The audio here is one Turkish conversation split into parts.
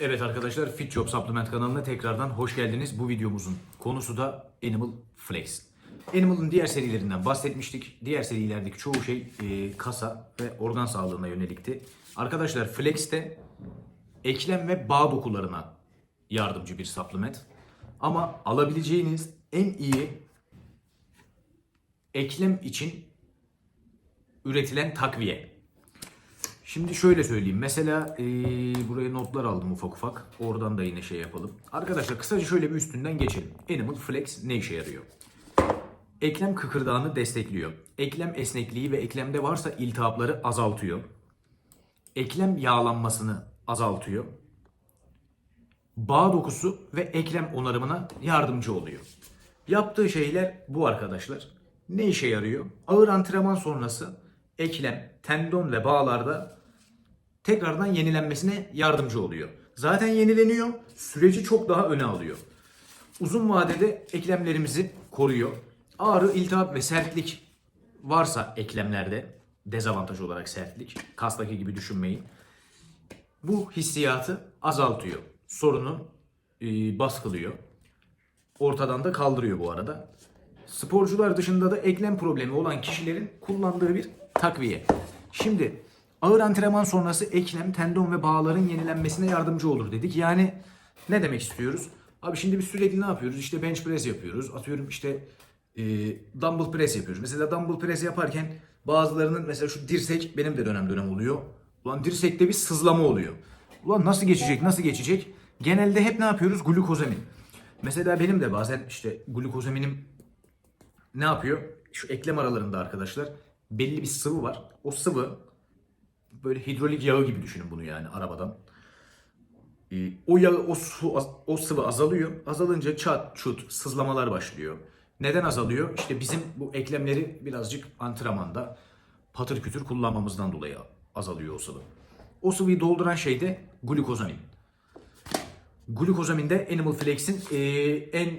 Evet arkadaşlar Fit Job Supplement kanalına tekrardan hoş geldiniz. Bu videomuzun konusu da Animal Flex. Animal'ın diğer serilerinden bahsetmiştik. Diğer serilerdeki çoğu şey e, kasa ve organ sağlığına yönelikti. Arkadaşlar Flex de eklem ve bağ dokularına yardımcı bir supplement. Ama alabileceğiniz en iyi eklem için üretilen takviye. Şimdi şöyle söyleyeyim. Mesela eee, buraya notlar aldım ufak ufak. Oradan da yine şey yapalım. Arkadaşlar kısaca şöyle bir üstünden geçelim. Animal Flex ne işe yarıyor? Eklem kıkırdağını destekliyor. Eklem esnekliği ve eklemde varsa iltihapları azaltıyor. Eklem yağlanmasını azaltıyor. Bağ dokusu ve eklem onarımına yardımcı oluyor. Yaptığı şeyler bu arkadaşlar. Ne işe yarıyor? Ağır antrenman sonrası eklem, tendon ve bağlarda tekrardan yenilenmesine yardımcı oluyor. Zaten yenileniyor, süreci çok daha öne alıyor. Uzun vadede eklemlerimizi koruyor. Ağrı, iltihap ve sertlik varsa eklemlerde, dezavantaj olarak sertlik, kastaki gibi düşünmeyin. Bu hissiyatı azaltıyor. Sorunu e, baskılıyor. Ortadan da kaldırıyor bu arada. Sporcular dışında da eklem problemi olan kişilerin kullandığı bir takviye. Şimdi ağır antrenman sonrası eklem, tendon ve bağların yenilenmesine yardımcı olur dedik. Yani ne demek istiyoruz? Abi şimdi biz sürekli ne yapıyoruz? İşte bench press yapıyoruz. Atıyorum işte e, dumbbell press yapıyoruz. Mesela dumbbell press yaparken bazılarının mesela şu dirsek benim de dönem dönem oluyor. Ulan dirsekte bir sızlama oluyor. Ulan nasıl geçecek, nasıl geçecek? Genelde hep ne yapıyoruz? Glukozamin. Mesela benim de bazen işte glukozaminim ne yapıyor? Şu eklem aralarında arkadaşlar belli bir sıvı var. O sıvı böyle hidrolik yağı gibi düşünün bunu yani arabadan. Ee, o yağı, o, su, o sıvı azalıyor. Azalınca çat çut sızlamalar başlıyor. Neden azalıyor? İşte bizim bu eklemleri birazcık antrenmanda patır kütür kullanmamızdan dolayı azalıyor o sıvı. O sıvıyı dolduran şey de glukozamin. Glukozamin de Animal Flex'in ee, en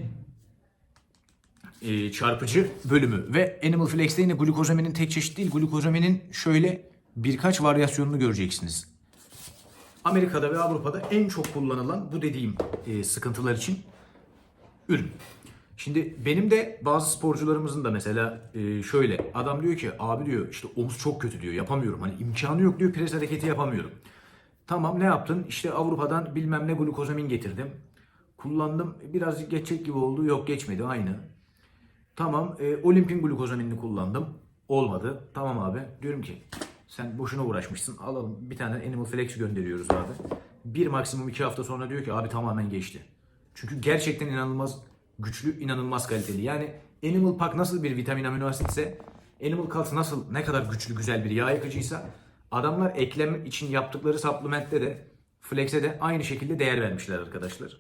e, çarpıcı bölümü. Ve Animal Flex'te yine glukozaminin tek çeşit değil. Glukozaminin şöyle birkaç varyasyonunu göreceksiniz. Amerika'da ve Avrupa'da en çok kullanılan bu dediğim e, sıkıntılar için ürün. Şimdi benim de bazı sporcularımızın da mesela e, şöyle adam diyor ki abi diyor işte omuz çok kötü diyor yapamıyorum hani imkanı yok diyor pres hareketi yapamıyorum. Tamam ne yaptın? İşte Avrupa'dan bilmem ne glukozamin getirdim. Kullandım birazcık geçecek gibi oldu yok geçmedi aynı. Tamam e, olimpin glukozaminini kullandım. Olmadı. Tamam abi. Diyorum ki sen boşuna uğraşmışsın. Alalım bir tane Animal Flex gönderiyoruz abi. Bir maksimum iki hafta sonra diyor ki abi tamamen geçti. Çünkü gerçekten inanılmaz güçlü, inanılmaz kaliteli. Yani Animal Pack nasıl bir vitamin amino asitse Animal Cult nasıl ne kadar güçlü güzel bir yağ yakıcıysa adamlar eklem için yaptıkları supplementte de Flex'e de aynı şekilde değer vermişler arkadaşlar.